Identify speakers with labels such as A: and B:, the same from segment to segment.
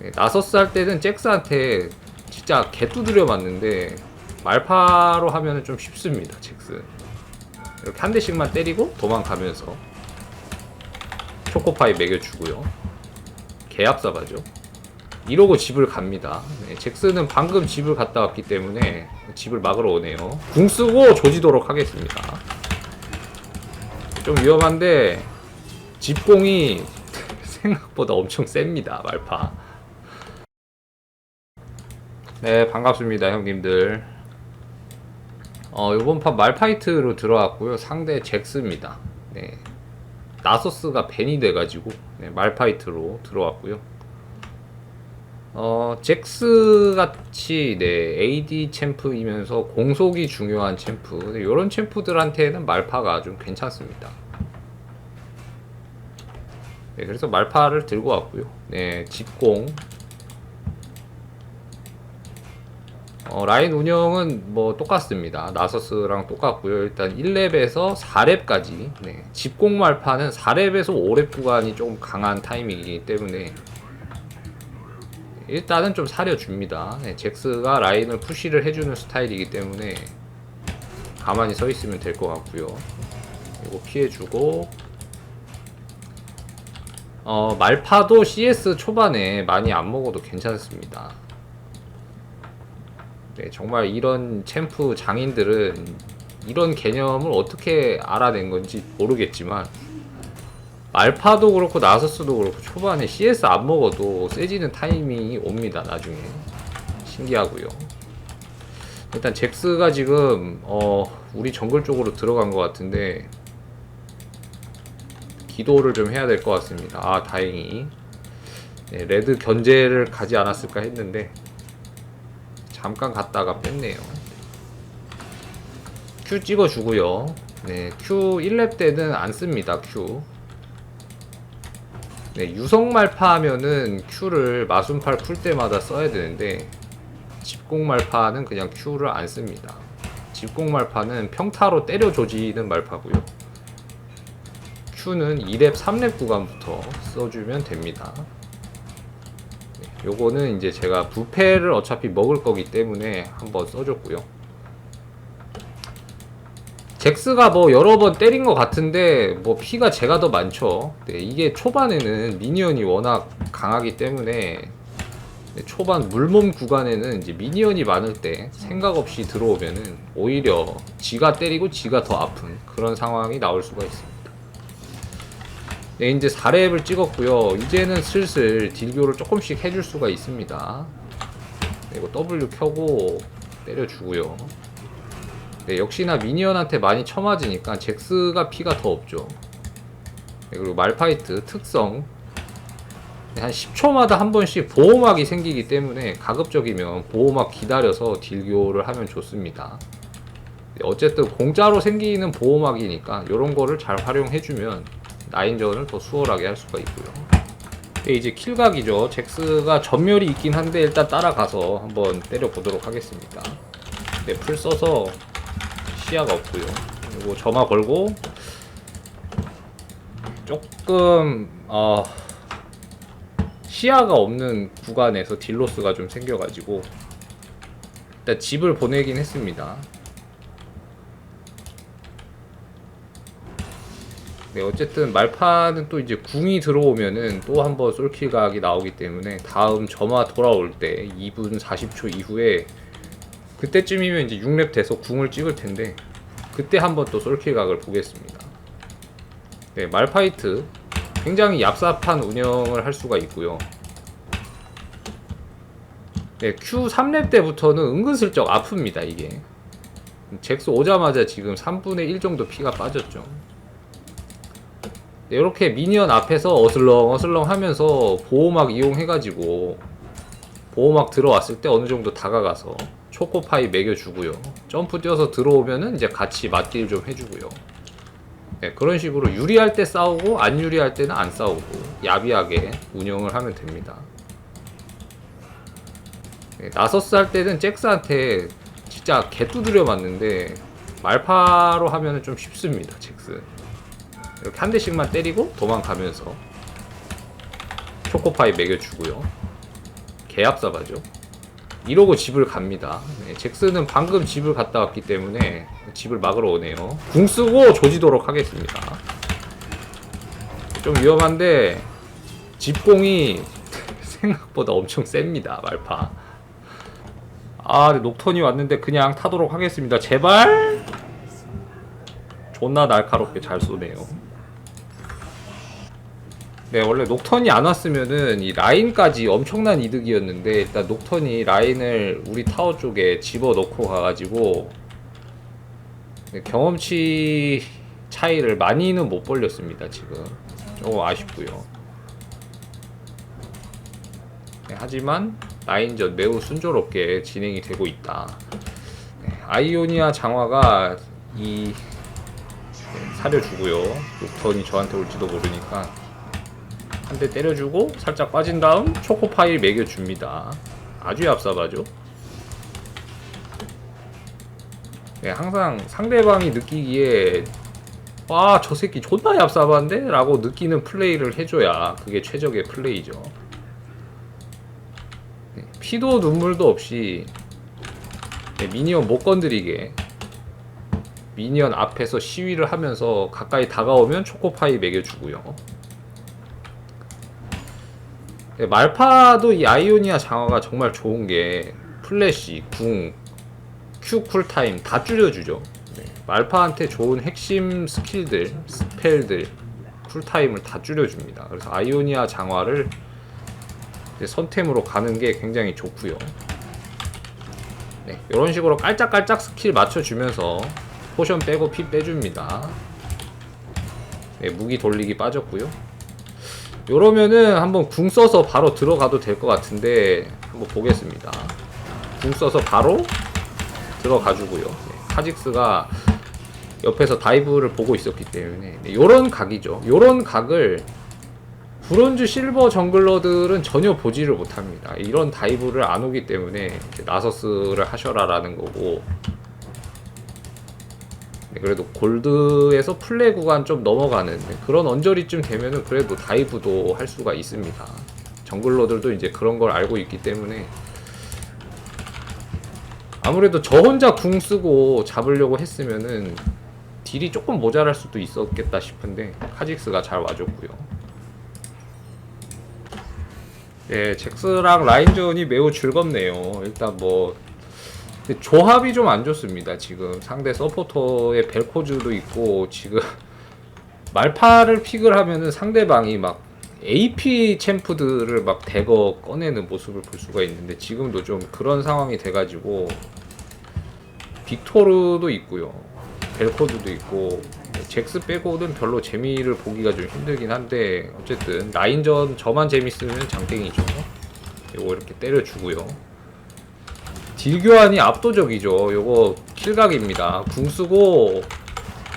A: 네, 나서스 할 때는 잭스한테 진짜 개 두드려 맞는데 말파로 하면은 좀 쉽습니다 잭스. 이렇게 한 대씩만 때리고 도망가면서 초코파이 먹여주고요. 개압사가죠. 이러고 집을 갑니다. 네, 잭스는 방금 집을 갔다 왔기 때문에 집을 막으러 오네요. 궁 쓰고 조지도록 하겠습니다. 좀 위험한데 집공이 생각보다 엄청 셉니다 말파 네 반갑습니다 형님들. 어 요번 판 말파이트로 들어왔고요. 상대 잭스입니다. 네. 나서스가 벤이 돼가지고 네, 말파이트로 들어왔고요. 어 잭스 같이 네 AD 챔프이면서 공속이 중요한 챔프. 네, 요런 챔프들한테는 말파가 좀 괜찮습니다. 네 그래서 말파를 들고 왔고요. 네 집공 어, 라인 운영은 뭐 똑같습니다. 나서스랑 똑같고요. 일단 1렙에서 4렙까지 네. 집공 말파는 4렙에서 5렙 구간이 조금 강한 타이밍이기 때문에 일단은 좀 사려줍니다. 네, 잭스가 라인을 푸시를 해주는 스타일이기 때문에 가만히 서 있으면 될 것 같고요. 이거 피해주고 어, 말파도 CS 초반에 많이 안 먹어도 괜찮습니다. 네, 정말 이런 챔프 장인들은 이런 개념을 어떻게 알아낸 건지 모르겠지만 말파도 그렇고 나서스도 그렇고 초반에 CS 안 먹어도 세지는 타이밍이 옵니다 나중에. 신기하고요. 일단 잭스가 지금 어 우리 정글 쪽으로 들어간 것 같은데 기도를 좀 해야 될 것 같습니다. 아 다행히. 네, 레드 견제를 가지 않았을까 했는데 잠깐 갔다가 뺐네요. Q 찍어주고요. 네, Q 1렙 때는 안 씁니다. Q. 네, 유성말파 하면은 Q를 마순팔 풀 때마다 써야 되는데 집공말파는 그냥 Q를 안 씁니다. 집공말파는 평타로 때려 조지는 말파고요. Q는 2렙, 3렙 구간부터 써주면 됩니다. 요거는 이제 제가 부패를 어차피 먹을 거기 때문에 한번 써줬고요. 잭스가 뭐 여러 번 때린 것 같은데 뭐 피가 제가 더 많죠. 네, 이게 초반에는 미니언이 워낙 강하기 때문에 네, 초반 물몸 구간에는 이제 미니언이 많을 때 생각 없이 들어오면은 오히려 지가 때리고 지가 더 아픈 그런 상황이 나올 수가 있습니다. 네, 이제 4렙을 찍었고요. 이제는 슬슬 딜교를 조금씩 해줄 수가 있습니다. 네, 이거 W 켜고 때려주고요. 네, 역시나 미니언한테 많이 쳐맞으니까 잭스가 피가 더 없죠. 네, 그리고 말파이트 특성 네, 한 10초마다 한 번씩 보호막이 생기기 때문에 가급적이면 보호막 기다려서 딜교를 하면 좋습니다. 네, 어쨌든 공짜로 생기는 보호막이니까 이런 거를 잘 활용해주면 라인전을 더 수월하게 할 수가 있고요. 네, 이제 킬각이죠. 잭스가 전멸이 있긴 한데 일단 따라가서 한번 때려보도록 하겠습니다. 네, 풀 써서 시야가 없고요. 그리고 점화 걸고 조금 어, 시야가 없는 구간에서 딜로스가 좀 생겨가지고 일단 집을 보내긴 했습니다. 네, 어쨌든 말파는 또 이제 궁이 들어오면은 또 한번 솔킬각이 나오기 때문에 다음 점화 돌아올 때 2분 40초 이후에 그때쯤이면 이제 6렙 돼서 궁을 찍을 텐데 그때 한번 또 솔킬각을 보겠습니다. 네, 말파이트 굉장히 얍삽한 운영을 할 수가 있고요. 네, Q 3렙 때부터는 은근슬쩍 아픕니다, 이게. 잭스 오자마자 지금 3분의 1 정도 피가 빠졌죠. 이렇게 미니언 앞에서 어슬렁 어슬렁 하면서 보호막 이용해가지고 보호막 들어왔을 때 어느 정도 다가가서 초코파이 먹여주고요. 점프 뛰어서 들어오면은 이제 같이 맞딜 좀 해주고요. 네, 그런 식으로 유리할 때 싸우고 안 유리할 때는 안 싸우고 야비하게 운영을 하면 됩니다. 네, 나서스 할 때는 잭스한테 진짜 개 두드려 맞는데 말파로 하면은 좀 쉽습니다. 잭스. 이렇게 한 대씩만 때리고 도망가면서 초코파이 먹여주고요. 개압사바죠. 이러고 집을 갑니다. 네, 잭스는 방금 집을 갔다 왔기 때문에 집을 막으러 오네요. 궁 쓰고 조지도록 하겠습니다. 좀 위험한데 집공이 생각보다 엄청 셉니다. 말파. 아, 네, 녹턴이 왔는데 그냥 타도록 하겠습니다. 제발. 존나 날카롭게 잘 쏘네요. 네, 원래 녹턴이 안 왔으면은 이 라인까지 엄청난 이득이었는데 일단 녹턴이 라인을 우리 타워 쪽에 집어 넣고 가가지고 네, 경험치 차이를 많이는 못 벌렸습니다 지금 조금 아쉽고요. 네, 하지만 라인전 매우 순조롭게 진행이 되고 있다. 네, 아이오니아 장화가 이 네, 사려주고요. 녹턴이 저한테 올지도 모르니까 한 대 때려주고 살짝 빠진 다음 초코파이 먹여줍니다. 아주 얍삽하죠. 네, 항상 상대방이 느끼기에 와 저 새끼 존나 얍삽한데? 라고 느끼는 플레이를 해줘야 그게 최적의 플레이죠. 네, 피도 눈물도 없이 네, 미니언 못 건드리게 미니언 앞에서 시위를 하면서 가까이 다가오면 초코파이 먹여주고요. 네, 말파도 이 아이오니아 장화가 정말 좋은 게 플래시, 궁, Q 쿨타임 다 줄여주죠. 네, 말파한테 좋은 핵심 스킬들, 스펠들, 쿨타임을 다 줄여줍니다. 그래서 아이오니아 장화를 선템으로 가는 게 굉장히 좋고요. 네, 이런 식으로 깔짝깔짝 스킬 맞춰주면서 포션 빼고 피 빼줍니다. 네, 무기 돌리기 빠졌고요. 요러면은 한번 궁 써서 바로 들어가도 될 것 같은데 한번 보겠습니다. 궁 써서 바로 들어가주고요. 네, 카직스가 옆에서 다이브를 보고 있었기 때문에 네, 요런 각이죠. 요런 각을 브론즈 실버 정글러들은 전혀 보지를 못합니다. 이런 다이브를 안 오기 때문에 나서스를 하셔라 라는 거고 네, 그래도 골드에서 플레 구간 좀 넘어가는 네, 그런 언저리쯤 되면은 그래도 다이브도 할 수가 있습니다. 정글러들도 이제 그런 걸 알고 있기 때문에 아무래도 저 혼자 궁 쓰고 잡으려고 했으면은 딜이 조금 모자랄 수도 있었겠다 싶은데 카직스가 잘 와줬고요. 네, 잭스랑 라인전이 매우 즐겁네요. 일단 뭐 조합이 좀 안 좋습니다. 지금 상대 서포터의 벨코즈도 있고 지금 말파를 픽을 하면은 상대방이 막 AP 챔프들을 막 대거 꺼내는 모습을 볼 수가 있는데 지금도 좀 그런 상황이 돼가지고 빅토르도 있고요. 벨코즈도 있고 잭스 빼고는 별로 재미를 보기가 좀 힘들긴 한데 어쨌든 라인전 저만 재밌으면 장땡이죠. 요거 이렇게 때려주고요. 딜 교환이 압도적이죠. 요거 킬각입니다. 궁 쓰고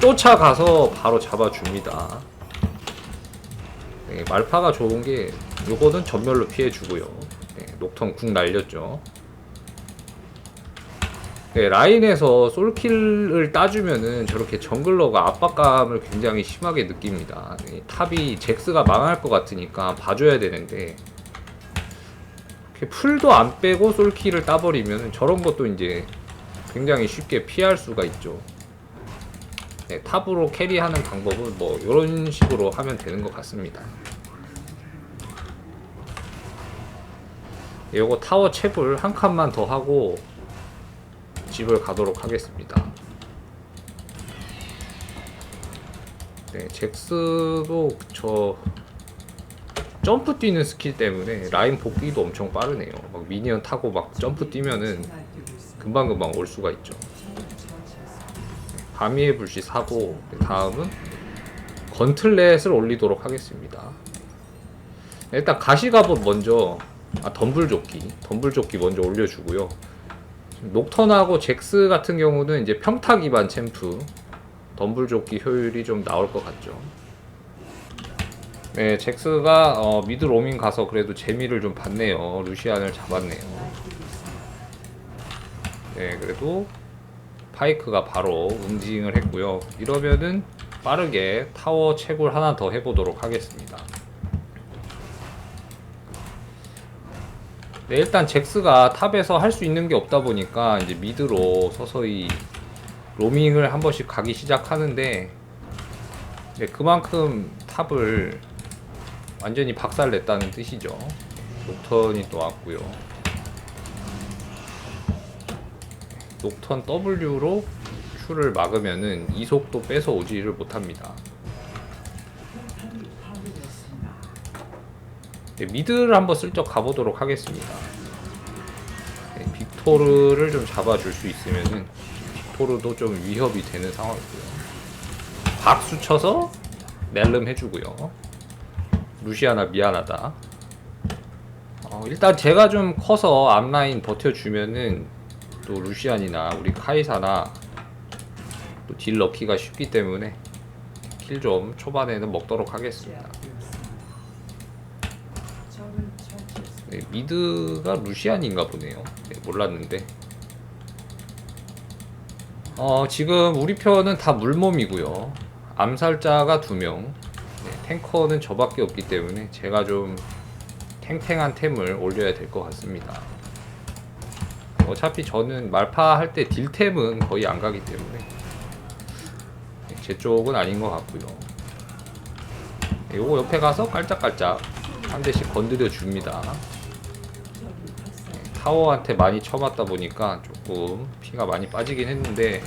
A: 쫓아가서 바로 잡아줍니다. 네, 말파가 좋은 게 요거는 전멸로 피해주고요. 네, 녹턴 궁 날렸죠. 네, 라인에서 솔킬을 따주면은 저렇게 정글러가 압박감을 굉장히 심하게 느낍니다. 네, 탑이 잭스가 망할 것 같으니까 봐줘야 되는데 풀도 안 빼고 솔킬을 따버리면 저런 것도 이제 굉장히 쉽게 피할 수가 있죠. 네, 탑으로 캐리하는 방법은 뭐 이런 식으로 하면 되는 것 같습니다. 요거 타워 채불 한 칸만 더 하고 집을 가도록 하겠습니다. 네, 잭스도 저 점프 뛰는 스킬 때문에 라인 복귀도 엄청 빠르네요. 막 미니언 타고 막 점프 뛰면은 금방금방 올 수가 있죠. 바미의 불씨 사고 다음은 건틀렛을 올리도록 하겠습니다. 일단 가시갑옷 먼저 아 덤불조끼 덤불조끼 먼저 올려주고요. 녹턴하고 잭스 같은 경우는 이제 평타 기반 챔프 덤불조끼 효율이 좀 나올 것 같죠. 네, 잭스가 어, 미드 로밍 가서 그래도 재미를 좀 봤네요. 루시안을 잡았네요. 네, 그래도 파이크가 바로 응징을 했고요. 이러면은 빠르게 타워 채굴 하나 더 해보도록 하겠습니다. 네, 일단 잭스가 탑에서 할 수 있는 게 없다 보니까 이제 미드로 서서히 로밍을 한 번씩 가기 시작하는데 네, 그만큼 탑을 완전히 박살냈다는 뜻이죠. 녹턴이 또 왔고요. 녹턴 W로 Q를 막으면은 이속도 뺏어 오지를 못합니다. 네, 미드를 한번 슬쩍 가보도록 하겠습니다. 네, 빅토르를 좀 잡아줄 수 있으면은 빅토르도 좀 위협이 되는 상황이고요. 박수 쳐서 낼름 해주고요. 루시아나 미안하다. 어, 일단 제가 좀 커서 앞라인 버텨주면은 또 루시안이나 우리 카이사나 또 딜 넣기가 쉽기 때문에 킬 좀 초반에는 먹도록 하겠습니다. 네, 미드가 루시안인가 보네요. 네, 몰랐는데. 어, 지금 우리 편은 다 물몸이고요. 암살자가 두 명. 네, 탱커는 저밖에 없기 때문에 제가 좀 탱탱한 템을 올려야 될 것 같습니다. 어차피 저는 말파 할 때 딜템은 거의 안 가기 때문에 네, 제 쪽은 아닌 것 같고요. 네, 요거 옆에 가서 깔짝깔짝 한 대씩 건드려 줍니다. 네, 타워한테 많이 쳐맞다 보니까 조금 피가 많이 빠지긴 했는데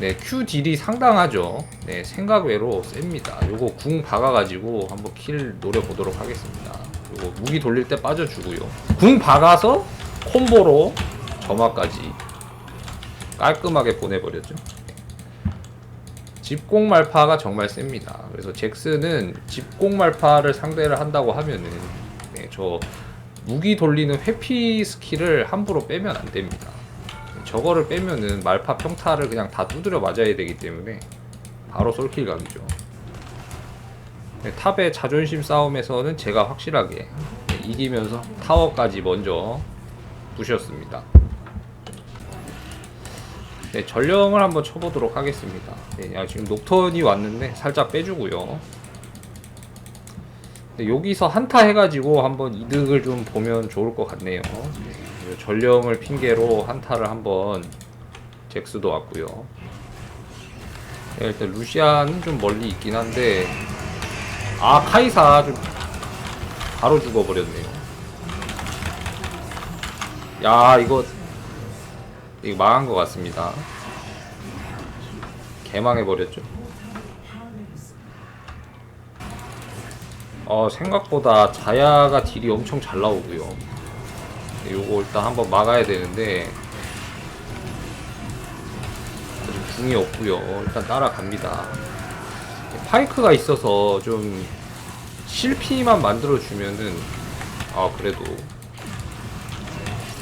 A: 네, Q 딜이 상당하죠. 네, 생각 외로 셉니다. 요거 궁 박아가지고 한번 킬 노려보도록 하겠습니다. 요거 무기 돌릴 때 빠져주고요. 궁 박아서 콤보로 점화까지 깔끔하게 보내버렸죠. 네. 집공 말파가 정말 셉니다. 그래서 잭스는 집공 말파를 상대를 한다고 하면은 네, 저 무기 돌리는 회피 스킬을 함부로 빼면 안 됩니다. 저거를 빼면은 말파 평타를 그냥 다 두드려 맞아야 되기 때문에 바로 솔킬 각이죠. 네, 탑의 자존심 싸움에서는 제가 확실하게 네, 이기면서 타워까지 먼저 부셨습니다. 네, 전령을 한번 쳐보도록 하겠습니다. 네, 야, 지금 녹턴이 왔는데 살짝 빼주고요. 네, 여기서 한타 해가지고 한번 이득을 좀 보면 좋을 것 같네요. 네, 전령을 핑계로 한타를 한번 잭스도 왔고요. 네, 일단 루시안은 좀 멀리 있긴 한데 아 카이사 좀 바로 죽어버렸네요. 야 이거 이거 망한 것 같습니다. 개망해버렸죠. 어 생각보다 자야가 딜이 엄청 잘 나오고요. 요거 일단 한번 막아야 되는데 아직 궁이 없고요. 일단 따라갑니다. 파이크가 있어서 좀 실피만 만들어주면은 아 그래도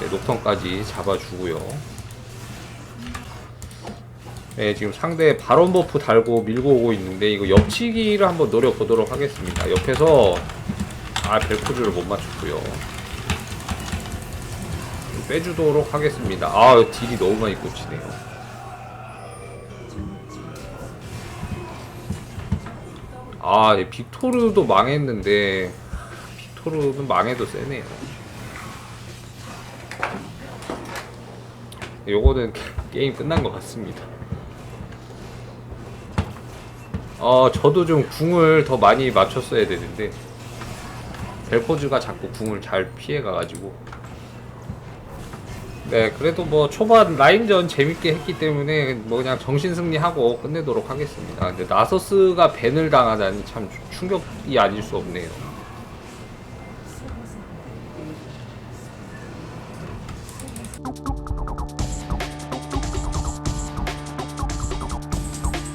A: 네, 녹턴까지 잡아주고요. 네, 지금 상대 바론 버프 달고 밀고 오고 있는데 이거 옆치기를 한번 노려보도록 하겠습니다. 옆에서 아 벨코즈를 못 맞췄고요. 빼주도록 하겠습니다. 아 딜이 너무 많이 꽂히네요. 아 예, 빅토르도 망했는데 빅토르는 망해도 세네요. 요거는 게임 끝난 것 같습니다. 어, 저도 좀 궁을 더 많이 맞췄어야 되는데 벨포즈가 자꾸 궁을 잘 피해가가지고 네, 그래도 뭐 초반 라인전 재밌게 했기 때문에 뭐 그냥 정신 승리하고 끝내도록 하겠습니다. 근데 나서스가 밴을 당하다니 참 충격이 아닐 수 없네요.